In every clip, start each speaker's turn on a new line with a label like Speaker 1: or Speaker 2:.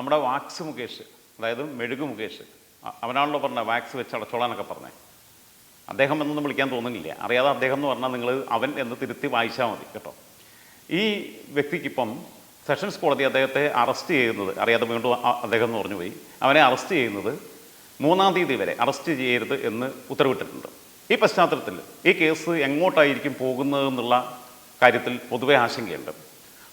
Speaker 1: നമ്മുടെ വാക്സ് മുകേഷ് അതായത് മെഴുകു മുകേഷ്. അവനാണല്ലോ പറഞ്ഞത് വാക്സ് വെച്ച് അടച്ചോളാനൊക്കെ പറഞ്ഞത് അദ്ദേഹം എന്നൊന്നും വിളിക്കാൻ തോന്നുന്നില്ല. അറിയാതെ അദ്ദേഹം എന്ന് പറഞ്ഞാൽ നിങ്ങൾ അവൻ എന്ന് തിരുത്തി വായിച്ചാൽ മതി കേട്ടോ. ഈ വ്യക്തിക്കിപ്പം സെഷൻസ് കോടതി അദ്ദേഹത്തെ അറസ്റ്റ് ചെയ്യുന്നത് അറിയാതെ വീണ്ടും അദ്ദേഹം എന്ന് പറഞ്ഞു പോയി. അവനെ അറസ്റ്റ് ചെയ്യുന്നത് മൂന്നാം തീയതി വരെ അറസ്റ്റ് ചെയ്യരുത് എന്ന് ഉത്തരവിട്ടിട്ടുണ്ട്. ഈ പശ്ചാത്തലത്തിൽ ഈ കേസ് എങ്ങോട്ടായിരിക്കും പോകുന്നതെന്നുള്ള കാര്യത്തിൽ പൊതുവെ ആശങ്കയുണ്ട്.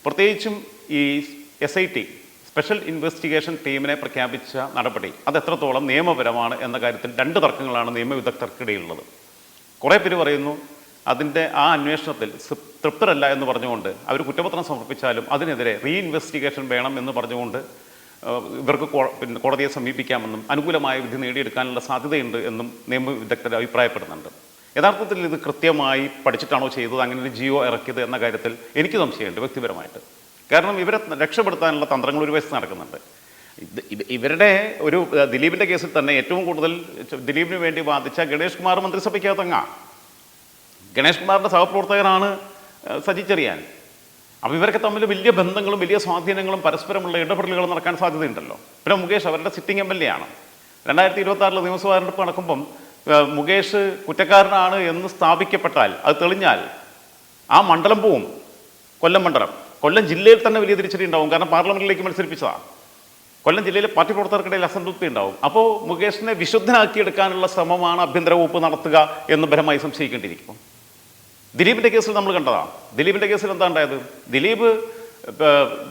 Speaker 1: പ്രത്യേകിച്ചും ഈ S I T special investigation ടീമിനെ പ്രഖ്യാപിച്ച നടപടി അത് എത്രത്തോളം നിയമപരമാണ് എന്ന കാര്യത്തിൽ രണ്ട് തർക്കങ്ങളാണ് നിയമവിദഗ്ധർക്കിടയിലുള്ളത്. കുറേ പേര് പറയുന്നു അതിന്റെ ആ അന്വേഷണത്തിൽ തൃപ്തരല്ല എന്ന് പറഞ്ഞുകൊണ്ട് അവർ കുറ്റപത്രം സമർപ്പിച്ചാലും അതിനെതിരെ റീ ഇൻവെസ്റ്റിഗേഷൻ വേണം എന്ന് പറഞ്ഞുകൊണ്ട് ഇവർക്ക് പിന്നെ കോടതിയെ സമീപിക്കാമെന്നും അനുകൂലമായ വിധി നേടിയെടുക്കാനുള്ള സാധ്യതയുണ്ട് എന്നും നിയമവിദഗ്ധർ അഭിപ്രായപ്പെടുന്നുണ്ട്. യഥാർത്ഥത്തിൽ ഇത് കൃത്യമായി പഠിച്ചിട്ടാണോ ചെയ്തത് അങ്ങനെ ഒരു ജിയോ ഇറക്കിയത് എന്ന കാര്യത്തിൽ എനിക്ക് സംശയമുണ്ട് വ്യക്തിപരമായിട്ട്. കാരണം ഇവരെ രക്ഷപ്പെടുത്താനുള്ള തന്ത്രങ്ങൾ ഒരു വശത്ത് നടക്കുന്നുണ്ട്. ഇവരുടെ ഒരു ദിലീപിന്റെ കേസിൽ തന്നെ ഏറ്റവും കൂടുതൽ ദിലീപിന് വേണ്ടി വാദിച്ച ഗണേഷ് കുമാർ മന്ത്രിസഭയ്ക്കകത്തങ്ങ ഗണേഷ് കുമാറിന്റെ സഹപ്രവർത്തകനാണ് സജി ചെറിയാൻ. അപ്പോൾ ഇവരൊക്കെ തമ്മിൽ വലിയ ബന്ധങ്ങളും വലിയ സ്വാധീനങ്ങളും പരസ്പരമുള്ള ഇടപെടലുകളും നടക്കാൻ സാധ്യതയുണ്ടല്ലോ. പിന്നെ മുകേഷ് അവരുടെ സിറ്റിംഗ് എം എൽ എ ആണ്. രണ്ടായിരത്തി ഇരുപത്തി ആറിലെ നിയമസഭാ തെരഞ്ഞെടുപ്പ് നടക്കുമ്പം മുകേഷ് കുറ്റക്കാരനാണ് എന്ന് സ്ഥാപിക്കപ്പെട്ടാൽ അത് തെളിഞ്ഞാൽ ആ മണ്ഡലം പോവും. കൊല്ലം മണ്ഡലം. കൊല്ലം ജില്ലയിൽ തന്നെ വലിയ തിരിച്ചടി ഉണ്ടാവും. കാരണം പാർലമെന്റിലേക്ക് മത്സരിപ്പിച്ചതാണ്. കൊല്ലം ജില്ലയിലെ പാർട്ടി പ്രവർത്തകർക്കിടയിൽ അസംതൃപ്തി ഉണ്ടാവും. അപ്പോൾ മുകേഷിനെ വിശുദ്ധനാക്കിയെടുക്കാനുള്ള ശ്രമമാണ് ആഭ്യന്തര വകുപ്പ് നടത്തുക എന്ന് ബലമായി സംശയിക്കേണ്ടിയിരിക്കും ദിലീപിന്റെ കേസിൽ നമ്മൾ കണ്ടതാണ്. ദിലീപിന്റെ കേസിൽ എന്താ ഉണ്ടായത്? ദിലീപ്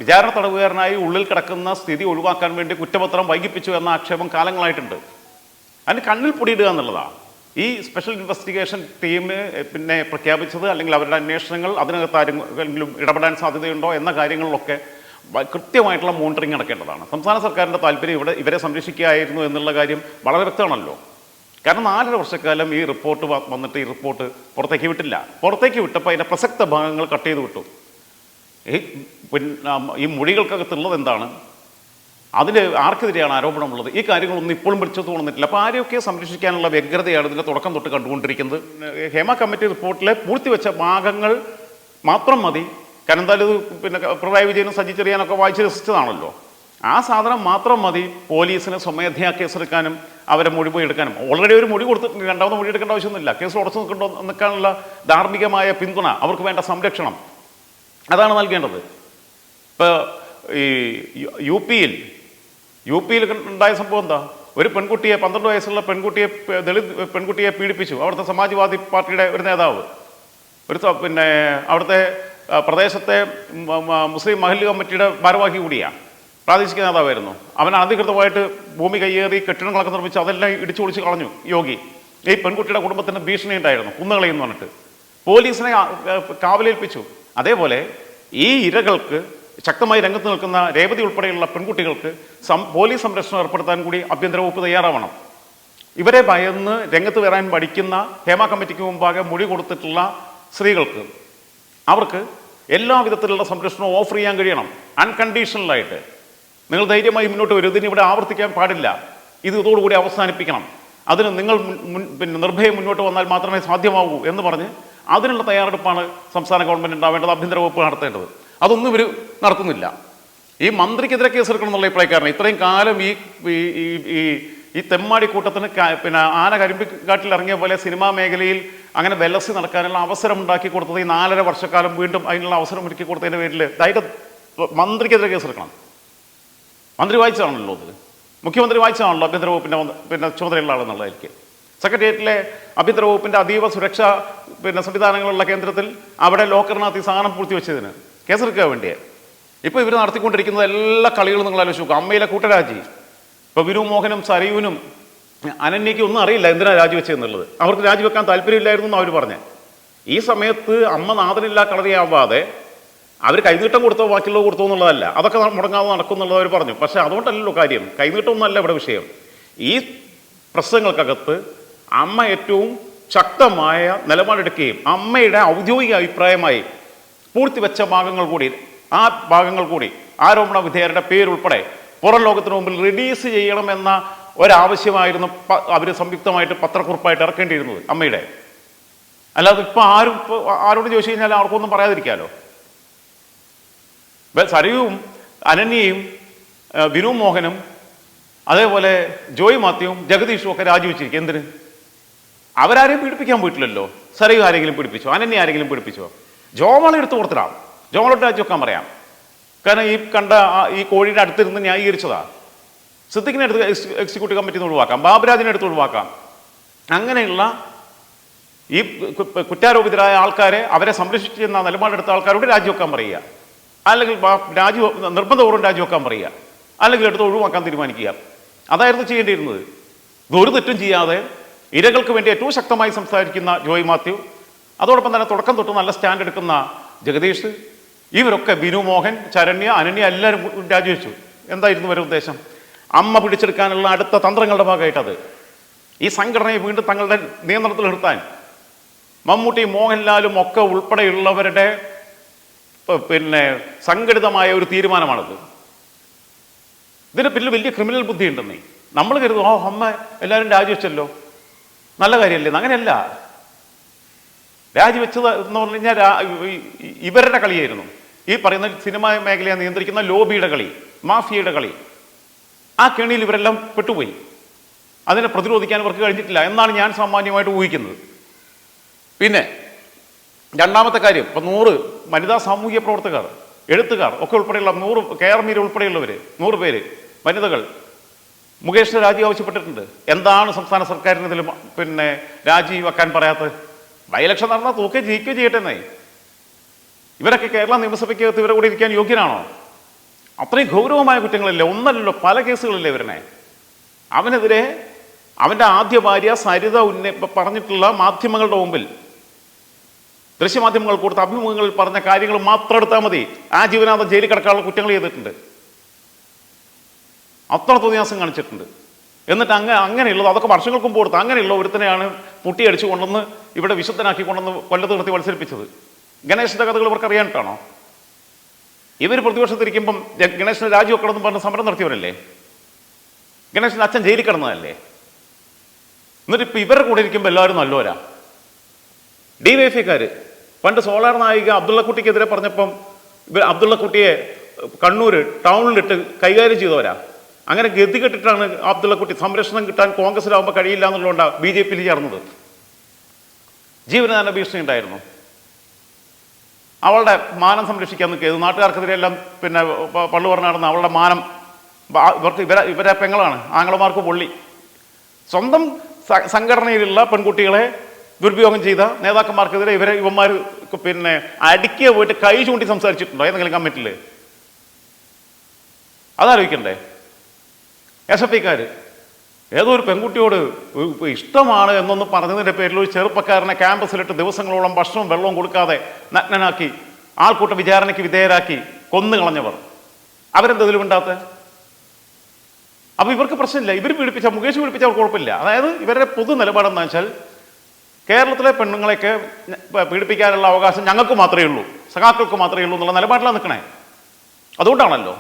Speaker 1: വിചാരണ തടവുകാരനായി ഉള്ളിൽ കിടക്കുന്ന സ്ഥിതി ഒഴിവാക്കാൻ വേണ്ടി കുറ്റപത്രം വൈകിപ്പിച്ചു എന്ന ആക്ഷേപം കാലങ്ങളായിട്ടുണ്ട്. അതിന് കണ്ണിൽ പൊടിയിടുക എന്നുള്ളതാണ്. ഈ സ്പെഷ്യൽ ഇൻവെസ്റ്റിഗേഷൻ ടീം പിന്നെ പ്രഖ്യാപിച്ചത് അല്ലെങ്കിൽ അവരുടെ അന്വേഷണങ്ങൾ അതിനകത്ത് ആരെങ്കിലും ഇടപെടാൻ സാധ്യതയുണ്ടോ എന്ന കാര്യങ്ങളിലൊക്കെ കൃത്യമായിട്ടുള്ള മോണിറ്ററിംഗ് നടക്കേണ്ടതാണ്. സംസ്ഥാന സർക്കാരിന്റെ താല്പര്യം ഇവിടെ ഇവരെ സംരക്ഷിക്കുകയായിരുന്നു എന്നുള്ള കാര്യം വളരെ വ്യക്തമാണല്ലോ. കാരണം നാലര വർഷക്കാലം ഈ റിപ്പോർട്ട് വന്നിട്ട് ഈ റിപ്പോർട്ട് പുറത്തേക്ക് വിട്ടില്ല. പുറത്തേക്ക് വിട്ടപ്പോൾ അതിന്റെ പ്രസക്ത ഭാഗങ്ങൾ കട്ട് ചെയ്ത് വിട്ടു. ഈ പിന്നെ ഈ മൊഴികൾക്കകത്തുള്ളത് എന്താണ്? അതിൽ ആർക്കെതിരെയാണ് ആരോപണമുള്ളത് ഈ കാര്യങ്ങളൊന്നും ഇപ്പോഴും പിടിച്ചത് തോന്നുന്നില്ല അപ്പോൾ ആരെയൊക്കെ സംരക്ഷിക്കാനുള്ള വ്യഗ്രതയാണ് ഇതിന്റെ തുടക്കം തൊട്ട് കണ്ടുകൊണ്ടിരിക്കുന്നത്? ഹേമ കമ്മിറ്റി റിപ്പോർട്ടിലെ പൂഴ്ത്തിവെച്ച ഭാഗങ്ങൾ മാത്രം മതി. കാരണം എന്തായാലും പിന്നെ പിണറായി വിജയനും സജി ചെറിയാനൊക്കെ വായിച്ച് രസിച്ചതാണല്ലോ. ആ സാധനം മാത്രം മതി പോലീസിന് സ്വമേധയാ കേസെടുക്കാനും അവരെ മൊഴി പോയി എടുക്കാനും. ഓൾറെഡി ഒരു മൊഴി കൊടുത്തിട്ടുണ്ട്. രണ്ടാമത് മൊഴി എടുക്കേണ്ട ആവശ്യമൊന്നുമില്ല. കേസ് ഉടച്ചു നിൽക്കണ്ടോ നിൽക്കാനുള്ള ധാർമ്മികമായ പിന്തുണ അവർക്ക് വേണ്ട സംരക്ഷണം. അതാണ് നൽകേണ്ടത്. ഇപ്പോൾ ഈ യു പിയിൽ യു പിയിൽ ഉണ്ടായ സംഭവം എന്താ? ഒരു പെൺകുട്ടിയെ പന്ത്രണ്ട് വയസ്സുള്ള പെൺകുട്ടിയെ ദളിത് പെൺകുട്ടിയെ പീഡിപ്പിച്ചു. അവിടുത്തെ സമാജ്വാദി പാർട്ടിയുടെ ഒരു നേതാവ്. ഒരു പിന്നെ അവിടുത്തെ പ്രദേശത്തെ മുസ്ലിം മഹല്ല് കമ്മിറ്റിയുടെ ഭാരവാഹി കൂടിയാണ് പ്രാദേശിക നേതാവായിരുന്നു. അവൻ അനധികൃതമായിട്ട് ഭൂമി കയ്യേറി കെട്ടിടങ്ങളൊക്കെ നിർമ്മിച്ച് അതെല്ലാം ഇടിച്ചു പൊളിച്ച് കളഞ്ഞു യോഗി. ഈ പെൺകുട്ടിയുടെ കുടുംബത്തിന് ഭീഷണി ഉണ്ടായിരുന്നു കുന്നുകളയെന്ന് പറഞ്ഞിട്ട്. പോലീസിനെ കാവലേൽപ്പിച്ചു. അതേപോലെ ഈ ഇരകൾക്ക് ശക്തമായി രംഗത്ത് നിൽക്കുന്ന രേവതി ഉൾപ്പെടെയുള്ള പെൺകുട്ടികൾക്ക് സം പോലീസ് സംരക്ഷണം ഏർപ്പെടുത്താൻ കൂടി ആഭ്യന്തര വകുപ്പ് തയ്യാറാവണം. ഇവരെ ഭയന്ന് രംഗത്ത് വരാൻ പഠിക്കുന്ന ഹേമ കമ്മിറ്റിക്ക് മുമ്പാകെ മൊഴി കൊടുത്തിട്ടുള്ള സ്ത്രീകൾക്ക് അവർക്ക് എല്ലാ വിധത്തിലുള്ള സംരക്ഷണവും ഓഫർ ചെയ്യാൻ കഴിയണം. അൺകണ്ടീഷണലായിട്ട്. നിങ്ങൾ ധൈര്യമായി മുന്നോട്ട് വരും. ഇതിന് ഇവിടെ ആവർത്തിക്കാൻ പാടില്ല. ഇത് ഇതോടുകൂടി അവസാനിപ്പിക്കണം. അതിന് നിങ്ങൾ പിന്നെ നിർഭയം മുന്നോട്ട് വന്നാൽ മാത്രമേ സാധ്യമാകൂ എന്ന് പറഞ്ഞ് അതിനുള്ള തയ്യാറെടുപ്പാണ് സംസ്ഥാന ഗവൺമെന്റ് ഉണ്ടാവേണ്ടത് ആഭ്യന്തര വകുപ്പ് നടത്തേണ്ടത്. അതൊന്നും ഇവർ നടത്തുന്നില്ല. ഈ മന്ത്രിക്കെതിരെ കേസെടുക്കണം എന്നുള്ള അഭിപ്രായക്കാരണം ഇത്രയും കാലം ഈ ഈ- ഈ- തെമ്മാടി കൂട്ടത്തിന് പിന്നെ ആന കരിമ്പിക്കാട്ടിൽ ഇറങ്ങിയ പോലെ സിനിമാ മേഖലയിൽ അങ്ങനെ വെലസി നടക്കാനുള്ള അവസരം ഉണ്ടാക്കി കൊടുത്തത് ഈ നാലര വർഷക്കാലം വീണ്ടും അതിനുള്ള അവസരം ഒരുക്കി കൊടുത്തതിന്റെ പേരിൽ ധൈര്യ മന്ത്രിക്കെതിരെ കേസെടുക്കണം. മന്ത്രി വായിച്ചതാണല്ലോ അത്. മുഖ്യമന്ത്രി വായിച്ചതാണല്ലോ ആഭ്യന്തര വകുപ്പിന്റെ പിന്നെ ചുമതലയുള്ള ആളെന്നുള്ളതായിരിക്കും. സെക്രട്ടേറിയറ്റിലെ ആഭ്യന്തര വകുപ്പിന്റെ അതീവ സുരക്ഷ പിന്നെ സംവിധാനങ്ങളുള്ള കേന്ദ്രത്തിൽ അവിടെ ലോക്കറിനകത്ത് ഈ സാധനം പൂഴ്ത്തിവെച്ചതിന്. കേസെടുക്കുക വേണ്ടിയേ. ഇപ്പോൾ ഇവർ നടത്തിക്കൊണ്ടിരിക്കുന്നത് എല്ലാ കളികളും നിങ്ങൾ ആലോചിച്ച് നോക്കുക അമ്മയിലെ കൂട്ടരാജി. ഇപ്പോൾ വിനു മോഹനും സരയുവിനും അനന്യയ്ക്ക് ഒന്നും അറിയില്ല എന്തിനാ രാജിവെച്ചതെന്നുള്ളത്. അവർക്ക് രാജിവെക്കാൻ താല്പര്യമില്ലായിരുന്നു എന്ന് അവർ പറഞ്ഞത് ഈ സമയത്ത് അമ്മ നാഥനില്ലാ കളറിയാവാതെ അവർ കൈനീട്ടം കൊടുത്തോ ബാക്കിയുള്ളത് കൊടുത്തോ എന്നുള്ളതല്ല. അതൊക്കെ മുടങ്ങാതെ നടക്കും എന്നുള്ളത് അവർ പറഞ്ഞു. പക്ഷേ അതുകൊണ്ടല്ലല്ലോ കാര്യം. കൈനീട്ടമൊന്നുമല്ല ഇവിടെ വിഷയം. ഈ പ്രശ്നങ്ങൾക്കകത്ത് അമ്മ ഏറ്റവും ശക്തമായ നിലപാടെടുക്കുകയും അമ്മയുടെ ഔദ്യോഗിക അഭിപ്രായമായി പൂഴ്ത്തിവെച്ച ഭാഗങ്ങൾ കൂടി ആ ഭാഗങ്ങൾ കൂടി ആരോപണ വിധേയരുടെ പേരുൾപ്പെടെ പുറം ലോകത്തിന് മുമ്പിൽ റിലീസ് ചെയ്യണമെന്ന ഒരാവശ്യമായിരുന്നു അവർ സംയുക്തമായിട്ട് പത്രക്കുറിപ്പായിട്ട് ഇറക്കേണ്ടിയിരുന്നത് അമ്മയുടെ. അല്ലാതെ ഇപ്പം ആരും ഇപ്പോൾ ആരോട് ചോദിച്ചു കഴിഞ്ഞാൽ ആർക്കൊന്നും പറയാതിരിക്കാമല്ലോ ഇപ്പൊ സരയും അനന്യയും വിനു മോഹനും അതേപോലെ ജോയ് മാത്യുവും ജഗദീഷും ഒക്കെ രാജിവെച്ചിരിക്കും. എന്തിന്? അവരാരെയും പീഡിപ്പിക്കാൻ പോയിട്ടില്ലല്ലോ. സരയു ആരെങ്കിലും പീഡിപ്പിച്ചോ? അനന്യ ആരെങ്കിലും പീഡിപ്പിച്ചോ? ജോമളെ എടുത്ത് കൊടുത്തിടാം. ജോമളോട്ട് രാജിവെക്കാൻ പറയാം. കാരണം ഈ കണ്ട ഈ കോഴിയുടെ അടുത്തിരുന്ന് ന്യായീകരിച്ചതാ. സിദ്ദിഖിനെ എടുത്ത് എക്സ് എക്സിക്യൂട്ടീവ് കമ്മിറ്റി ഒഴിവാക്കാം. ബാബുരാജിനെ എടുത്ത് ഒഴിവാക്കാം. അങ്ങനെയുള്ള ഈ കുറ്റാരോപിതരായ ആൾക്കാരെ അവരെ സംരക്ഷിച്ചിരുന്ന നിലപാടെടുത്ത ആൾക്കാരോട് രാജിവെക്കാൻ പറയുക. അല്ലെങ്കിൽ രാജി നിർബന്ധപൂർവം രാജിവെക്കാൻ പറയുക. അല്ലെങ്കിൽ എടുത്ത് ഒഴിവാക്കാൻ തീരുമാനിക്കുക. അതായിരുന്നു ചെയ്യേണ്ടിയിരുന്നത്. ഒരു തെറ്റും ചെയ്യാതെ ഇരകൾക്ക് വേണ്ടി ഏറ്റവും ശക്തമായി സംസാരിക്കുന്ന ജോയ് മാത്യു അതോടൊപ്പം തന്നെ തുടക്കം തൊട്ട് നല്ല സ്റ്റാൻഡ് എടുക്കുന്ന ജഗദീഷ് ഇവരൊക്കെ ബിനു മോഹൻ ചരണ്യ അനന്യ എല്ലാവരും രാജിവെച്ചു. എന്തായിരുന്നു ഇവരുടെ ഉദ്ദേശം? അമ്മ പിടിച്ചെടുക്കാനുള്ള അടുത്ത തന്ത്രങ്ങളുടെ ഭാഗമായിട്ടത്. ഈ സംഘടനയെ വീണ്ടും തങ്ങളുടെ നിയന്ത്രണത്തിൽ നിർത്താൻ മമ്മൂട്ടി മോഹൻലാലും ഒക്കെ ഉൾപ്പെടെയുള്ളവരുടെ പിന്നെ സംഘടിതമായ ഒരു തീരുമാനമാണത്. ഇതിന് പിന്നിൽ വലിയ ക്രിമിനൽ ബുദ്ധി ഉണ്ടെന്നേ. നമ്മൾ കരുതും ഓ അമ്മ എല്ലാവരും രാജിവെച്ചല്ലോ. നല്ല കാര്യമല്ലേ? അങ്ങനെയല്ല. രാജിവെച്ചത് എന്ന് പറഞ്ഞു കഴിഞ്ഞാൽ ഇവരുടെ കളിയായിരുന്നു. ഈ പറയുന്ന സിനിമാ മേഖലയെ നിയന്ത്രിക്കുന്ന ലോബിയുടെ കളി മാഫിയയുടെ കളി ആ കെണിയിൽ ഇവരെല്ലാം പെട്ടുപോയി. അതിനെ പ്രതിരോധിക്കാൻ ഇവർക്ക് കഴിഞ്ഞിട്ടില്ല എന്നാണ് ഞാൻ സാമാന്യമായിട്ട് ഊഹിക്കുന്നത്. പിന്നെ രണ്ടാമത്തെ കാര്യം ഇപ്പം നൂറ് വനിതാ സാമൂഹ്യ പ്രവർത്തകർ എഴുത്തുകാർ ഒക്കെ ഉൾപ്പെടെയുള്ള നൂറ് കെ ആർ മീര ഉൾപ്പെടെയുള്ളവർ നൂറ് പേര് വനിതകൾ മുകേഷിന് രാജി ആവശ്യപ്പെട്ടിട്ടുണ്ട്. എന്താണ് സംസ്ഥാന സർക്കാരിന് ഇതിൽ പിന്നെ രാജി വെക്കാൻ പറയാത്തത്? ബൈ ഇലക്ഷൻ നടന്നാൽ തൂക്കെ ജയിക്കുകയോ ചെയ്യട്ടെ എന്നേ ഇവരൊക്കെ കേരള നിയമസഭയ്ക്കകത്ത് ഇവരെ കൂടെ ഇരിക്കാൻ യോഗ്യനാണോ അത്രയും ഗൗരവമായ കുറ്റങ്ങളില്ല? ഒന്നല്ലല്ലോ പല കേസുകളില്ലേ ഇവരനെ? അവനെതിരെ അവന്റെ ആദ്യ ഭാര്യ സരിത ഉന്നെ പറഞ്ഞിട്ടുള്ള മാധ്യമങ്ങളുടെ മുമ്പിൽ ദൃശ്യമാധ്യമങ്ങൾ കൊടുത്ത അഭിമുഖങ്ങളിൽ പറഞ്ഞ കാര്യങ്ങൾ മാത്രം എടുത്താൽ മതി. ആ ജീവനാഥ ജയിലിൽ കിടക്കാനുള്ള കുറ്റങ്ങൾ ചെയ്തിട്ടുണ്ട്. അത്ര തോന്നിയാസം കാണിച്ചിട്ടുണ്ട്. എന്നിട്ട് അങ്ങ് അങ്ങനെയുള്ളത് അതൊക്കെ വർഷങ്ങൾക്ക് മുമ്പ് കൊടുത്ത് അങ്ങനെയുള്ള ഒരുത്തനെയാണ് പുട്ടിയടിച്ചു കൊണ്ടുവന്ന് ഇവിടെ വിശുദ്ധനാക്കി കൊണ്ടുവന്ന് കൊല്ലത്ത് നിർത്തി മത്സരിപ്പിച്ചത്. ഗണേശന്റെ കഥകൾ ഇവർക്ക് അറിയാനിട്ടാണോ? ഇവർ പ്രതിപക്ഷത്തിരിക്കുമ്പം ഗണേശന് ഗണേശന് രാജിവെക്കണമെന്ന് പറഞ്ഞ് സമരം നടത്തിയവരല്ലേ? ഗണേശന് അച്ഛൻ ജയിലിൽ കിടന്നതല്ലേ? എന്നിട്ട് ഇപ്പൊ ഇവരുടെ കൂടെ ഇരിക്കുമ്പോൾ എല്ലാവരും നല്ലവരാ. ഡി വൈ എഫ്ഐക്കാര് പണ്ട് സോളാർ നായിക അബ്ദുള്ളക്കുട്ടിക്കെതിരെ പറഞ്ഞപ്പം ഇവർ അബ്ദുള്ളക്കുട്ടിയെ കണ്ണൂർ ടൗണിലിട്ട് കൈകാര്യം ചെയ്തവരാ. അങ്ങനെ ഗതി കെട്ടിട്ടാണ് അബ്ദുള്ളക്കുട്ടി സംരക്ഷണം കിട്ടാൻ കോൺഗ്രസിലാവുമ്പോൾ കഴിയില്ല എന്നുള്ളതുകൊണ്ടാണ് ബി ജെ പിയിൽ ചേർന്നത്. ജീവനാന ഭീഷണി ഉണ്ടായിരുന്നു അവളുടെ മാനം സംരക്ഷിക്കാൻ നിൽക്കുക. നാട്ടുകാർക്കെതിരെല്ലാം പിന്നെ പള്ളു പറഞ്ഞു നടന്ന അവളുടെ മാനം ഇവർക്ക് ഇവരെ ഇവരെ പെങ്ങളാണ്. ആങ്ങളമാർക്ക് പൊള്ളി. സ്വന്തം സംഘടനയിലുള്ള പെൺകുട്ടികളെ ദുരുപയോഗം ചെയ്ത നേതാക്കന്മാർക്കെതിരെ ഇവരെ ഇവന്മാർ പിന്നെ അടുക്കിയ പോയിട്ട് കൈ ചൂണ്ടി സംസാരിച്ചിട്ടുണ്ടോ? ഏതെങ്കിലും കമ്മിറ്റിയിൽ അതാലോചിക്കണ്ടേ? എസ് എഫ് ഐക്കാർ ഏതോ ഒരു പെൺകുട്ടിയോട് ഇഷ്ടമാണ് എന്നൊന്ന് പറഞ്ഞതിന്റെ പേരിൽ ഒരു ചെറുപ്പക്കാരനെ ക്യാമ്പസിലിട്ട് ദിവസങ്ങളോളം ഭക്ഷണവും വെള്ളവും കൊടുക്കാതെ നഗ്നനാക്കി ആൾക്കൂട്ട വിചാരണയ്ക്ക് വിധേയരാക്കി കൊന്നു കളഞ്ഞവർ അവരെന്തെങ്കിലും ഉണ്ടാത്ത അപ്പോൾ ഇവർക്ക് പ്രശ്നമില്ല. ഇവർ പീഡിപ്പിച്ച മുകേഷ് പീഡിപ്പിച്ച അവർക്ക് കുഴപ്പമില്ല. അതായത് ഇവരുടെ പൊതു നിലപാടെന്ന് വെച്ചാൽ കേരളത്തിലെ പെണ്ണുങ്ങളെയൊക്കെ പീഡിപ്പിക്കാനുള്ള അവകാശം ഞങ്ങൾക്ക് മാത്രമേ ഉള്ളൂ. സഖാക്കൾക്ക് മാത്രമേ ഉള്ളൂ എന്നുള്ള നിലപാടിലാണ് നിൽക്കണേ. അതുകൊണ്ടാണല്ലോ.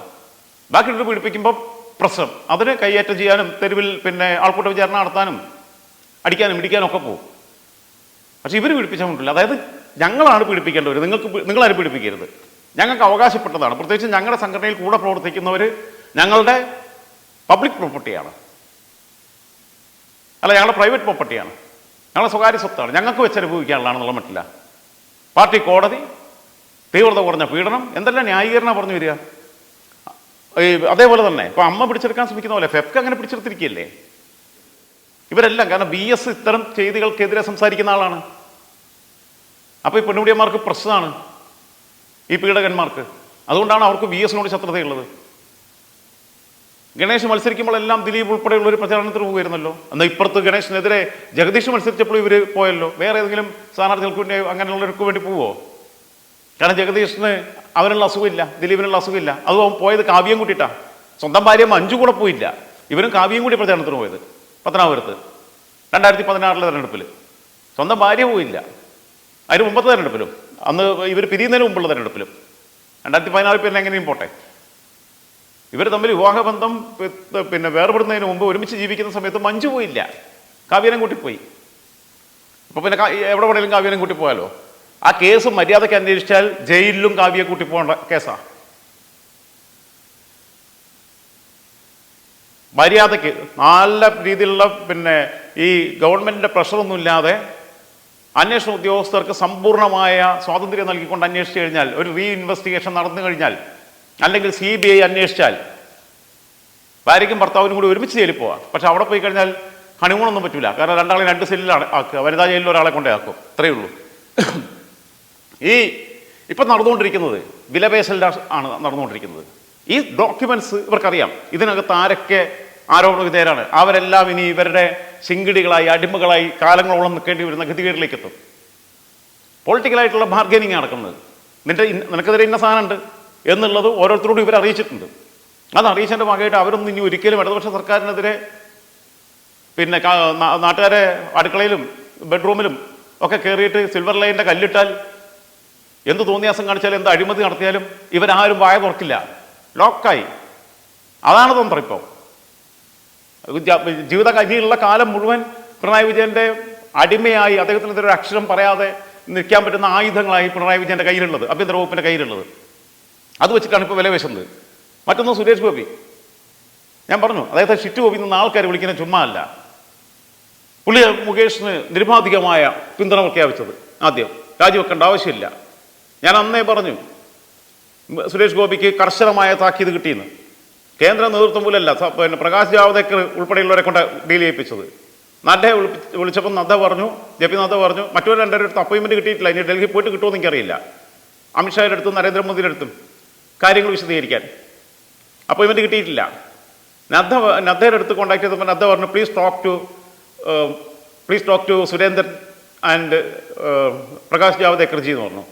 Speaker 1: ബാക്കി പീഡിപ്പിക്കുമ്പോൾ പ്രശ്നം. അതിനെ കൈയേറ്റം ചെയ്യാനും തെരുവിൽ പിന്നെ ആൾക്കൂട്ട വിചാരണ നടത്താനും അടിക്കാനും ഇടിക്കാനും ഒക്കെ പോകും. പക്ഷെ ഇവർ പീഡിപ്പിച്ചാൽ കൊണ്ടില്ല അതായത് ഞങ്ങളാണ് പീഡിപ്പിക്കേണ്ടവർ നിങ്ങൾക്ക് നിങ്ങളാരും പീഡിപ്പിക്കരുത്. ഞങ്ങൾക്ക് അവകാശപ്പെട്ടതാണ്. പ്രത്യേകിച്ച് ഞങ്ങളുടെ സംഘടനയിൽ കൂടെ പ്രവർത്തിക്കുന്നവർ ഞങ്ങളുടെ പബ്ലിക് പ്രോപ്പർട്ടിയാണ്. അല്ല ഞങ്ങളുടെ പ്രൈവറ്റ് പ്രോപ്പർട്ടിയാണ്. ഞങ്ങളുടെ സ്വകാര്യ സ്വത്താണ്. ഞങ്ങൾക്ക് വെച്ച് അനുഭവിക്കാനുള്ളതാണെന്നുള്ള മട്ടില്ല പാർട്ടി കോടതി തീവ്രത കുറഞ്ഞ പീഡനം എന്തെല്ലാം ന്യായീകരണം പറഞ്ഞു വരിക? അതേപോലെ തന്നെ ഇപ്പൊ അമ്മ പിടിച്ചെടുക്കാൻ ശ്രമിക്കുന്ന പോലെ ഫെഫ്ക്ക് അങ്ങനെ പിടിച്ചെടുത്തിരിക്കുകയല്ലേ? ഇവരെല്ലാം കാരണം ബി എസ് ഇത്തരം ചെയ്തികൾക്കെതിരെ സംസാരിക്കുന്ന ആളാണ്. അപ്പൊ ഈ പെണ്ണുപിടിയന്മാർക്ക് പ്രശ്നമാണ് ഈ പീഡകന്മാർക്ക്. അതുകൊണ്ടാണ് അവർക്ക് ബി എസിനോട് ശത്രുതയുള്ളത്. ഗണേഷ് മത്സരിക്കുമ്പോഴെല്ലാം ദിലീപ് ഉൾപ്പെടെയുള്ള ഒരു പ്രചാരണത്തിന് പോകുമായിരുന്നല്ലോ എന്നാൽ ഇപ്പുറത്ത് ഗണേഷിനെതിരെ ജഗദീഷ് മത്സരിച്ചപ്പോൾ ഇവർ പോയല്ലോ. വേറെ ഏതെങ്കിലും സ്ഥാനാർത്ഥികൾക്ക് വേണ്ടി അങ്ങനെയുള്ളവർക്ക് വേണ്ടി പോവോ? കാരണം ജഗദീഷിന് അവനുള്ള അസുഖമില്ല ദിലീപിനുള്ള അസുഖമില്ല. അത് പോയത് കാവ്യം കൂട്ടിയിട്ടാ. സ്വന്തം ഭാര്യ മഞ്ജു കൂടെ പോയില്ല. ഇവരും കാവ്യം കൂടി പ്രചാരണത്തിന് പോയത് പത്തനാപുരത്ത്. രണ്ടായിരത്തി പതിനാറിലെ തെരഞ്ഞെടുപ്പിൽ സ്വന്തം ഭാര്യ പോയില്ല. അതിന് മുമ്പത്തെ തെരഞ്ഞെടുപ്പിലും. അന്ന് ഇവർ പിരിയുന്നതിന് മുമ്പുള്ള തെരഞ്ഞെടുപ്പിലും. രണ്ടായിരത്തി പതിനാറിൽ പിന്നെ എങ്ങനെയും പോട്ടെ. ഇവർ തമ്മിൽ വിവാഹബന്ധം പിന്നെ വേർപെടുന്നതിന് മുമ്പ് ഒരുമിച്ച് ജീവിക്കുന്ന സമയത്ത് മഞ്ജു പോയില്ല. കാവ്യനം കൂട്ടിപ്പോയി. പോയി അപ്പൊ പിന്നെ എവിടെ വേണേലും കാവ്യനം കൂട്ടി പോയാലോ ആ കേസ് മര്യാദയ്ക്ക് അന്വേഷിച്ചാൽ ജയിലിലും കാവ്യെ കൂട്ടി പോകേണ്ട കേസാ. മര്യാദയ്ക്ക് നല്ല രീതിയിലുള്ള പിന്നെ ഈ ഗവൺമെന്റിന്റെ പ്രഷറൊന്നും ഇല്ലാതെ അന്വേഷണ ഉദ്യോഗസ്ഥർക്ക് സമ്പൂർണമായ സ്വാതന്ത്ര്യം നൽകിക്കൊണ്ട് അന്വേഷിച്ചു കഴിഞ്ഞാൽ ഒരു റീ ഇൻവെസ്റ്റിഗേഷൻ നടന്നു കഴിഞ്ഞാൽ അല്ലെങ്കിൽ സി ബി ഐ അന്വേഷിച്ചാൽ ഭാര്യയ്ക്കും ഭർത്താവിനും കൂടി ഒരുമിച്ച് ജയിലിൽ പോവാം. പക്ഷെ അവിടെ പോയി കഴിഞ്ഞാൽ ഹണിമൂണൊന്നും പറ്റില്ല കാരണം രണ്ടാളെ രണ്ട് സെല്ലിലാണ് ആക്കുക. വനിതാ ജയിലിൽ ഒരാളെ കൊണ്ടേ ആക്കും. അത്രയേ ഉള്ളൂ. ഈ ഇപ്പം നടന്നുകൊണ്ടിരിക്കുന്നത് വിലപേശൽ ആണ് നടന്നുകൊണ്ടിരിക്കുന്നത്. ഈ ഡോക്യുമെന്റ്സ് ഇവർക്കറിയാം. ഇതിനകത്ത് ആരൊക്കെ ആരോപണ വിധേയരാണ്. അവരെല്ലാം ഇനി ഇവരുടെ ശിങ്കിടികളായി അടിമകളായി കാലങ്ങളോളം നിൽക്കേണ്ടി വരുന്ന ഗതികേടിലേക്ക് എത്തും പൊളിറ്റിക്കലായിട്ടുള്ള ബാർഗനിങ് നടക്കുന്നത്. നിന്റെ നിനക്കെതിരെ ഇന്ന സാധനമുണ്ട് എന്നുള്ളത് ഓരോരുത്തരോടും ഇവർ അറിയിച്ചിട്ടുണ്ട്. അത് അറിയിച്ചതിന്റെ ഭാഗമായിട്ട് അവരൊന്നും ഇനി ഒരിക്കലും ഇടതുപക്ഷ സർക്കാരിനെതിരെ പിന്നെ നാട്ടുകാരെ അടുക്കളയിലും ബെഡ്റൂമിലും ഒക്കെ കയറിയിട്ട് സിൽവർ ലൈനിന്റെ കല്ലിട്ടാൽ എന്ത് തോന്നിയാസം കാണിച്ചാലും എന്ത് അഴിമതി നടത്തിയാലും ഇവരാരും വായ തുറക്കില്ല. ലോക്കായി. അതാണ് തന്ത്രം ഇപ്പോൾ ജീവിത ഇനിയുള്ള കാലം മുഴുവൻ പിണറായി വിജയന്റെ അടിമയായി അദ്ദേഹത്തിനെതിരെ ഒരു അക്ഷരം പറയാതെ നിൽക്കാൻ പറ്റുന്ന ആയുധങ്ങളായി പിണറായി വിജയന്റെ കയ്യിലുള്ളത് ആഭ്യന്തര വകുപ്പിന്റെ കയ്യിലുള്ളത്. അത് വെച്ചിട്ടാണ് ഇപ്പോൾ വില വിശന്നത്. മറ്റൊന്ന് സുരേഷ് ഗോപി. ഞാൻ പറഞ്ഞു അദ്ദേഹത്തെ ഷിറ്റ് ഗോപി നിന്ന് ആൾക്കാർ വിളിക്കുന്ന ചുമ്മാ അല്ല. പുള്ളി മുകേഷിന് നിരുപാധികമായ പിന്തുണ പ്രഖ്യാപിച്ചത് ആദ്യം. രാജിവെക്കേണ്ട ആവശ്യമില്ല. ഞാൻ അന്നേ പറഞ്ഞു സുരേഷ് ഗോപിക്ക് കർശനമായ താക്കീത് കിട്ടിയെന്ന്. കേന്ദ്ര നേതൃത്വം പോലല്ല പിന്നെ പ്രകാശ് ജാവദേക്കർ ഉൾപ്പെടെയുള്ളവരെ കൊണ്ട് ഡീൽ ചെയ്യിപ്പിച്ചത്. നദ്ദയെ വിളിച്ചപ്പോൾ നദ്ദ പറഞ്ഞു ജെ പി നദ്ദ പറഞ്ഞു മറ്റൊരു രണ്ടുപേരുടെ അടുത്ത് അപ്പോയിൻമെന്റ് കിട്ടിയിട്ടില്ല ഇനി ഡൽഹി പോയിട്ട് കിട്ടുമോ എനിക്കറിയില്ല. അമിത്ഷായുടെ അടുത്തും നരേന്ദ്രമോദിയുടെ അടുത്തും കാര്യങ്ങൾ വിശദീകരിക്കാൻ അപ്പോയിൻമെന്റ് കിട്ടിയിട്ടില്ല. നദ്ദ നദ്ദയുടെ അടുത്ത് കോൺടാക്ട് ചെയ്തപ്പോൾ നദ്ദ പറഞ്ഞു please talk to please talk to Surendran and Prakash ജാവദേക്കർജി എന്ന് പറഞ്ഞു.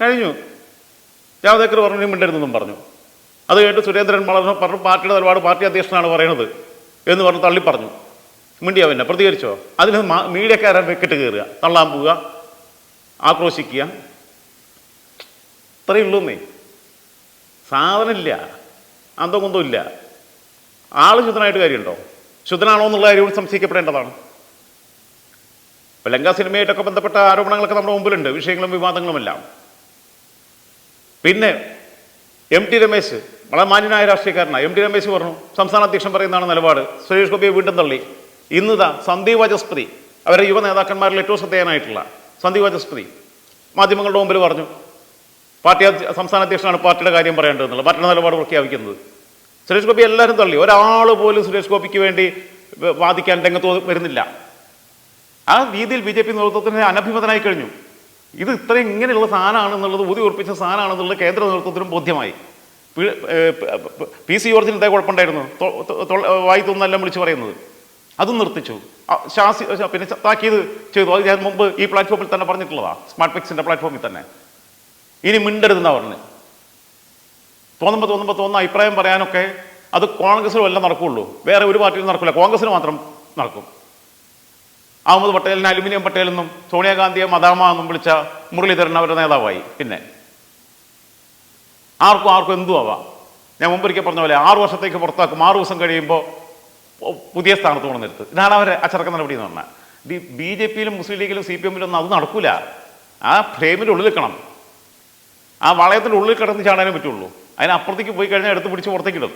Speaker 1: കഴിഞ്ഞു. ജാവദേക്കർ പറഞ്ഞു "നീ മിണ്ടരുതെന്നും പറഞ്ഞു. അത് കേട്ട് സുരേന്ദ്രൻ വളർന്നു പറഞ്ഞു പാർട്ടിയുടെ നിലപാട് പാർട്ടി അധ്യക്ഷനാണ് പറയുന്നത് എന്ന് പറഞ്ഞ് തള്ളി പറഞ്ഞു. മിണ്ടിയ പിന്നെ? പ്രതികരിച്ചോ? അതിന് മീഡിയക്കാരെ മീഡിയക്കാരൻ വെക്കിട്ട് കയറുക തള്ളാൻ പോവുക ആക്രോശിക്കുക. ഇത്രയേ ഉള്ളൂന്നേ സാധനമില്ല. അന്തം കൊണ്ടും ഇല്ല. ആൾ ശുദ്ധനായിട്ട് കാര്യമുണ്ടോ? ശുദ്ധനാണോ എന്നുള്ള കാര്യം സംശയിക്കപ്പെടേണ്ടതാണ്. ലങ്ക സിനിമയായിട്ടൊക്കെ ബന്ധപ്പെട്ട ആരോപണങ്ങളൊക്കെ നമ്മുടെ മുമ്പിലുണ്ട്. വിഷയങ്ങളും വിവാദങ്ങളുമെല്ലാം. പിന്നെ എം ടി രമേശ് വളരെ മാന്യനായ രാഷ്ട്രീയക്കാരനാണ്. എം ടി രമേശ് പറഞ്ഞു സംസ്ഥാന അധ്യക്ഷൻ പറയുന്നതാണ് നിലപാട്. സുരേഷ് ഗോപിയെ വീണ്ടും തള്ളി. ഇന്നിതാ സന്ദീപ് വാചസ്പതി അവരുടെ യുവ നേതാക്കന്മാരിൽ ഏറ്റവും ശ്രദ്ധേയനായിട്ടുള്ള സന്ദീപ് വാചസ്പതി മാധ്യമങ്ങളുടെ മുമ്പിൽ പറഞ്ഞു പാർട്ടി സംസ്ഥാന അധ്യക്ഷനാണ് പാർട്ടിയുടെ കാര്യം പറയേണ്ടതെന്നുള്ളത് പാർട്ടിയുടെ നിലപാട് പ്രഖ്യാപിക്കുന്നത് സുരേഷ് ഗോപി എല്ലാവരും തള്ളി. ഒരാൾ പോലും സുരേഷ് ഗോപിക്ക് വേണ്ടി വാദിക്കാൻ രംഗത്ത് വരുന്നില്ല. ആ രീതിയിൽ ബി ജെ പി നേതൃത്വത്തിന് അനഭിമതനായി കഴിഞ്ഞു. ഇത് ഇത്രയും ഇങ്ങനെയുള്ള സാധനമാണെന്നുള്ളത് ഊതി ഉറപ്പിച്ച സാധനമാണെന്നുള്ളത് കേന്ദ്ര നേതൃത്വത്തിനും ബോധ്യമായി. പി- സി ജോർജിന് ഇതേ കുഴപ്പമുണ്ടായിരുന്നു. വായി തോന്നെല്ലാം വിളിച്ച് പറയുന്നത്. അതും നിർത്തിച്ചു. ശാസി പിന്നെ താക്കീത് ചെയ്തു. അത് ഞാൻ മുമ്പ് ഈ പ്ലാറ്റ്ഫോമിൽ തന്നെ പറഞ്ഞിട്ടുള്ളതാ. സ്മാർട്ട് പിക്സിന്റെ പ്ലാറ്റ്ഫോമിൽ തന്നെ. ഇനി മിണ്ടരുതെന്നാണ് പറഞ്ഞ്. തോന്നുമ്പോൾ തോന്നുമ്പോൾ തോന്നുന്ന അഭിപ്രായം പറയാനൊക്കെ അത് കോൺഗ്രസ്സിലും എല്ലാം നടക്കുകയുള്ളൂ വേറെ ഒരു പാർട്ടിയിലും നടക്കില്ല കോൺഗ്രസ്സിന് മാത്രം നടക്കും. അഹമ്മദ് പട്ടേലിനെ അലുമിനിയം പട്ടേൽ എന്നും സോണിയാഗാന്ധിയെ മദാമ എന്നും വിളിച്ച മുരളീധരൻ അവരുടെ നേതാവായി. പിന്നെ ആർക്കും ആർക്കും എന്തും ആവാം. ഞാൻ മുമ്പൊരിക്കൽ പറഞ്ഞ പോലെ ആറു വർഷത്തേക്ക് പുറത്താക്കും. ആറു ദിവസം കഴിയുമ്പോൾ പുതിയ സ്ഥാനത്ത് കൊണ്ടുവന്നിരുത്ത് ഇതാണ് അവരെ അച്ചടക്ക നടപടി എന്ന് പറഞ്ഞാൽ. ഈ ബി ജെ പിയിലും മുസ്ലിം ലീഗിലും സി പി എമ്മിലും ഒന്നും അത് നടക്കൂല. ആ ഫ്രെയിമിന്റെ ഉള്ളിൽ നിൽക്കണം. ആ വളയത്തിന്റെ ഉള്ളിൽ കിടന്ന് ചാടാനേ പറ്റുള്ളൂ. അതിനപ്പുറത്തേക്ക് പോയി കഴിഞ്ഞാൽ എടുത്ത് പിടിച്ച് പുറത്തേക്കിടും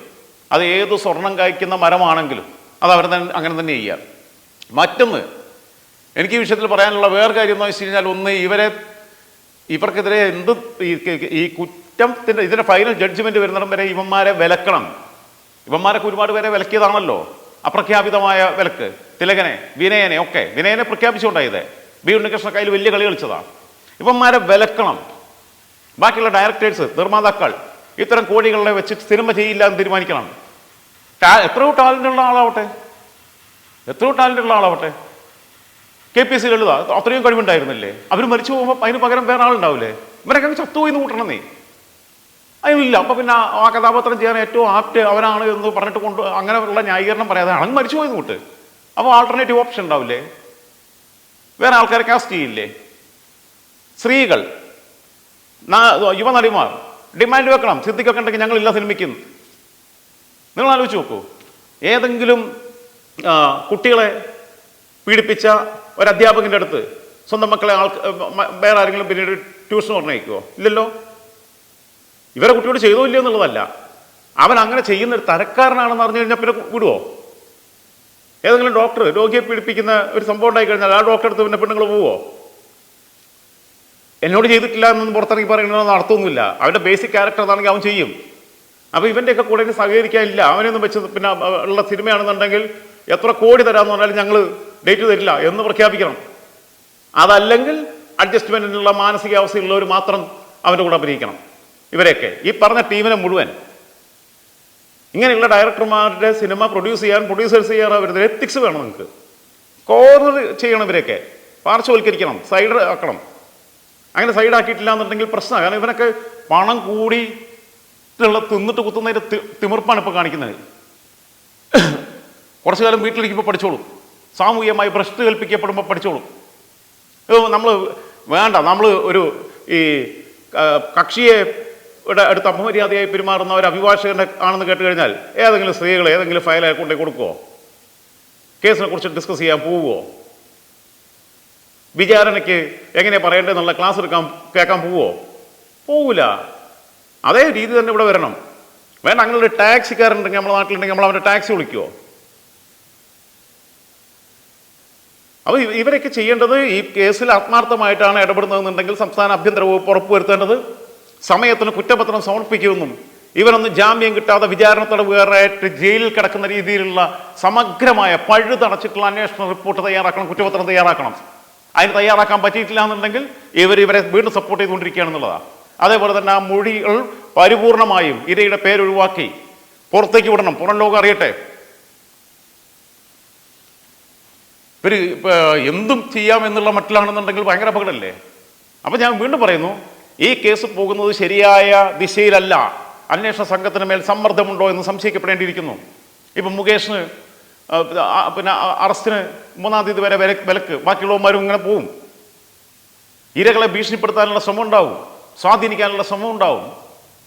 Speaker 1: അത് ഏത് സ്വർണം കായ്ക്കുന്ന മരമാണെങ്കിലും അത് അവർ തന്നെ അങ്ങനെ തന്നെ ചെയ്യുക മറ്റൊന്ന് എനിക്ക് ഈ വിഷയത്തിൽ പറയാനുള്ള വേറെ കാര്യം എന്ന് വെച്ച് കഴിഞ്ഞാൽ ഒന്ന് ഇവരെ ഇവർക്കെതിരെ എന്ത് ഈ- കുറ്റത്തിന്റെ ഇതിന്റെ ഫൈനൽ ജഡ്ജ്മെന്റ് വരുന്നിടം വരെ ഇവന്മാരെ വിലക്കണം. ഇവന്മാരൊക്കെ ഒരുപാട് പേരെ വിലക്കിയതാണല്ലോ. അപ്രഖ്യാപിതമായ വിലക്ക്. തിലകനെ വിനയനെ ഒക്കെ. വിനയനെ പ്രഖ്യാപിച്ചുകൊണ്ടായത് ബി ഉണ്ണികൃഷ്ണ കയ്യിൽ വലിയ കളി കളിച്ചതാണ്. ഇവന്മാരെ വിലക്കണം. ബാക്കിയുള്ള ഡയറക്ടേഴ്സ് നിർമ്മാതാക്കൾ ഇത്തരം കോടികളെ വെച്ച് സിനിമ ചെയ്യില്ല എന്ന് തീരുമാനിക്കണം. എത്രയോ ടാലന്റ് ഉള്ള ആളാവട്ടെ. എത്രയോ ടാലന്റ് ഉള്ള ആളാവട്ടെ. K P S C Lalitha അത്രയും കഴിവുണ്ടായിരുന്നില്ലേ? അവർ മരിച്ചു പോകുമ്പോൾ അതിന് പകരം വേറെ ആളുണ്ടാവില്ലേ? ഇവരൊക്കെ അങ്ങ് എന്ന് കൂട്ടണം നീ. അതിനില്ല. അപ്പൊ പിന്നെ ആ- കഥാപാത്രം ചെയ്യാൻ ഏറ്റവും ആപ്റ്റ് അവനാണ് എന്ന് പറഞ്ഞിട്ട് കൊണ്ട് അങ്ങനെയുള്ള ന്യായീകരണം പറയാതെ അങ്ങ് മരിച്ചു പോയി കൂട്ട്. അപ്പോൾ ആൾട്ടർനേറ്റീവ് ഓപ്ഷൻ ഉണ്ടാവില്ലേ? വേറെ ആൾക്കാരെ കാസ്റ്റ് ചെയ്യില്ലേ? സ്ത്രീകൾ. യുവനടിമാർ. ഡിമാൻഡ് വെക്കണം. സിദ്ധിക്കൊക്കെ ഞങ്ങൾ ഇല്ല സിനിമയ്ക്കും നിങ്ങൾ ആലോചിച്ച് നോക്കൂ. ഏതെങ്കിലും കുട്ടികളെ പീഡിപ്പിച്ച ഒരു അധ്യാപകന്റെ അടുത്ത് സ്വന്തം മക്കളെ ആൾക്ക് വേറെ ആരെങ്കിലും പിന്നീട് ട്യൂഷൻ പറഞ്ഞയക്കുമോ ഇല്ലല്ലോ. ഇവരെ കുട്ടിയോട് ചെയ്തോ ഇല്ലയോ എന്നുള്ളതല്ല. അവൻ അങ്ങനെ ചെയ്യുന്ന ഒരു തരക്കാരനാണെന്ന് അറിഞ്ഞു കഴിഞ്ഞാൽ പിന്നെ വിടുവോ? ഏതെങ്കിലും ഡോക്ടർ രോഗിയെ പീഡിപ്പിക്കുന്ന ഒരു സംഭവം ഉണ്ടായി കഴിഞ്ഞാൽ ആ ഡോക്ടറെ അടുത്ത് പിന്നെ പെണ്ണുങ്ങൾ പോവോ? എന്നോട് ചെയ്തിട്ടില്ല എന്നൊന്നും പുറത്തിറങ്ങി പറയണമെന്ന് അർത്ഥമൊന്നുമില്ല. അവന്റെ ബേസിക് ക്യാരക്ടർ അതാണെങ്കിൽ അവൻ ചെയ്യും. അപ്പോൾ ഇവന്റെയൊക്കെ കൂടെ സഹകരിക്കാനില്ല. അവനൊന്നും വെച്ച് പിന്നെ ഉള്ള സിനിമയാണെന്നുണ്ടെങ്കിൽ എത്ര കോടി തരാമെന്ന് പറഞ്ഞാലും ഞങ്ങൾ ഡേറ്റ് തരില്ല എന്ന് പ്രഖ്യാപിക്കണം. അതല്ലെങ്കിൽ അഡ്ജസ്റ്റ്മെന്റിനുള്ള മാനസികാവസ്ഥയുള്ളവർ മാത്രം അവന്റെ കൂടെ അഭിനയിക്കണം. ഇവരെയൊക്കെ ഈ പറഞ്ഞ ടീമിനെ മുഴുവൻ. ഇങ്ങനെയുള്ള ഡയറക്ടർമാരുടെ സിനിമ പ്രൊഡ്യൂസ് ചെയ്യാൻ പ്രൊഡ്യൂസേഴ്സ് ചെയ്യാൻ എത്തിക്സ് വേണം നിങ്ങൾക്ക്. കോർണർ ചെയ്യണം ഇവരെയൊക്കെ. പാർശ്വവൽക്കരിക്കണം സൈഡ് ആക്കണം. അങ്ങനെ സൈഡ് ആക്കിയിട്ടില്ല എന്നുണ്ടെങ്കിൽ പ്രശ്നമാണ്. കാരണം ഇവനൊക്കെ പണം കൂടി തിന്നിട്ട് കുത്തുന്നതിന്റെ തിമിർപ്പാണ് ഇപ്പോൾ കാണിക്കുന്നത്. കുറച്ചു കാലം വീട്ടിലിരിക്കുമ്പോൾ പഠിച്ചോളും. സാമൂഹികമായി ഭ്രഷ്ട് കൽപ്പിക്കപ്പെടുമ്പോൾ പഠിച്ചോളും. നമ്മൾ വേണ്ട നമ്മൾ ഒരു ഈ കക്ഷിയെ അടുത്ത് അപമര്യാദയായി പെരുമാറുന്ന ഒരു അഭിഭാഷകന്റെ ആണെന്ന് കേട്ട് കഴിഞ്ഞാൽ ഏതെങ്കിലും സ്ത്രീകൾ ഏതെങ്കിലും ഫയൽ കൊണ്ടേ കൊടുക്കുമോ കേസിനെ കുറിച്ച് ഡിസ്കസ് ചെയ്യാൻ പോവുമോ വിചാരണയ്ക്ക് എങ്ങനെ പറയേണ്ടതെന്നുള്ള ക്ലാസ് എടുക്കാൻ കേൾക്കാൻ പോവുമോ പോവില്ല അതേ രീതി തന്നെ ഇവിടെ വരണം. വേണ്ട അങ്ങനെ ഒരു ടാക്സിക്കാരുണ്ടെങ്കിൽ നമ്മുടെ നാട്ടിലുണ്ടെങ്കിൽ നമ്മൾ അവന്റെ ടാക്സി വിളിക്കുമോ അപ്പോൾ ഇവ- ഇവരൊക്കെ ചെയ്യേണ്ടത് ഈ കേസിൽ ആത്മാർത്ഥമായിട്ടാണ് ഇടപെടുന്നതെന്നുണ്ടെങ്കിൽ സംസ്ഥാന ആഭ്യന്തര വകുപ്പ് ഉറപ്പുവരുത്തേണ്ടത്. സമയത്തിന് കുറ്റപത്രം സമർപ്പിക്കുമെന്നും ഇവരൊന്നും ജാമ്യം കിട്ടാതെ വിചാരണ തടവുകാരായിട്ട് ജയിലിൽ കിടക്കുന്ന രീതിയിലുള്ള സമഗ്രമായ പഴുതടച്ചിട്ടുള്ള അന്വേഷണ റിപ്പോർട്ട് തയ്യാറാക്കണം കുറ്റപത്രം തയ്യാറാക്കണം. അതിന് തയ്യാറാക്കാൻ പറ്റിയിട്ടില്ല എന്നുണ്ടെങ്കിൽ ഇവർ ഇവരെ വീണ്ടും സപ്പോർട്ട് ചെയ്തുകൊണ്ടിരിക്കുകയാണെന്നുള്ളതാണ് അതേപോലെ തന്നെ ആ മൊഴികൾ പരിപൂർണമായും ഇരയുടെ പേരൊഴിവാക്കി പുറത്തേക്ക് വിടണം. പുറം ലോകം അറിയട്ടെ. ഇവർ എന്തും ചെയ്യാം എന്നുള്ള മട്ടിലാണെന്നുണ്ടെങ്കിൽ ഭയങ്കര അപകടമല്ലേ? അപ്പം ഞാൻ വീണ്ടും പറയുന്നു ഈ കേസ് പോകുന്നത് ശരിയായ ദിശയിലല്ല. അന്വേഷണ സംഘത്തിന് മേൽ സമ്മർദ്ദമുണ്ടോ എന്ന് സംശയിക്കപ്പെടേണ്ടിയിരിക്കുന്നു. ഇപ്പം മുകേഷിന് പിന്നെ അറസ്റ്റിന് മൂന്നാം തീയതി വരെ വിലക്ക് വിലക്ക്. ബാക്കിയുള്ളവന്മാരും ഇങ്ങനെ പോവും. ഇരകളെ ഭീഷണിപ്പെടുത്താനുള്ള ശ്രമം ഉണ്ടാവും സ്വാധീനിക്കാനുള്ള ശ്രമം ഉണ്ടാവും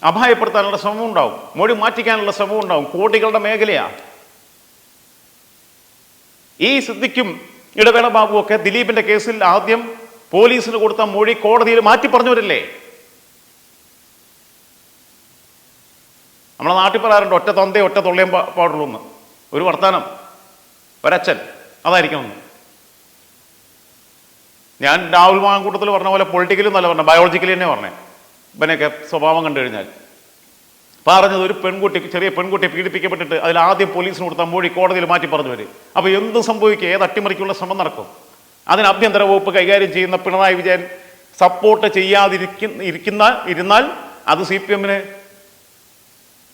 Speaker 1: അപായപ്പെടുത്താനുള്ള ശ്രമം ഉണ്ടാവും മൊഴി മാറ്റിക്കാനുള്ള ശ്രമം ഉണ്ടാവും കോടികളുടെ മേഖലയാണ് ഈ സിദ്ദിഖും ഇടവേള ബാബുവൊക്കെ ദിലീപിന്റെ കേസിൽ ആദ്യം പോലീസിന് കൊടുത്ത മൊഴി കോടതിയിൽ മാറ്റി പറഞ്ഞവരല്ലേ? നമ്മളെ നാട്ടിൽ പറയാറുണ്ട് ഒറ്റ തന്തേ ഒറ്റ തൊള്ളയും പാടുള്ളൂ എന്ന്. ഒരു വർത്താനം. ഒരച്ഛൻ. അതായിരിക്കണം ഞാൻ രാഹുൽ മാങ്കൂട്ടത്തിൽ പറഞ്ഞ പോലെ പൊളിറ്റിക്കലും നല്ല പറഞ്ഞ ബയോളജിക്കലി തന്നെ പറഞ്ഞേ ഇവനെയൊക്കെ സ്വഭാവം കണ്ടു കഴിഞ്ഞാൽ. പറഞ്ഞത് ഒരു പെൺകുട്ടി ചെറിയ പെൺകുട്ടി പീഡിപ്പിക്കപ്പെട്ടിട്ട് അതിൽ ആദ്യം പോലീസിന് കൊടുത്ത മൊഴി കോടതിയിൽ മാറ്റി പറഞ്ഞു വരും. അപ്പോൾ എന്ത് സംഭവിക്കും ഏത് അട്ടിമറിക്കുള്ള ശ്രമം നടക്കും? അതിന് ആഭ്യന്തര വകുപ്പ് കൈകാര്യം ചെയ്യുന്ന പിണറായി വിജയൻ സപ്പോർട്ട് ചെയ്യാതിരിക്കുന്ന ഇരിക്കുന്ന ഇരുന്നാൽ അത് സി പി എമ്മിന്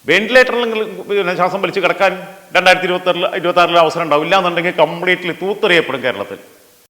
Speaker 1: വെന്റിലേറ്ററിലെങ്കിലും ശ്വാസം വലിച്ച് കിടക്കാൻ രണ്ടായിരത്തി ഇരുപത്തി ഇരുപത്തി അവസരം ഉണ്ടാവും ഇല്ലാന്നുണ്ടെങ്കിൽ കംപ്ലീറ്റ്ലി തൂത്തെറിയപ്പെടും കേരളത്തിൽ.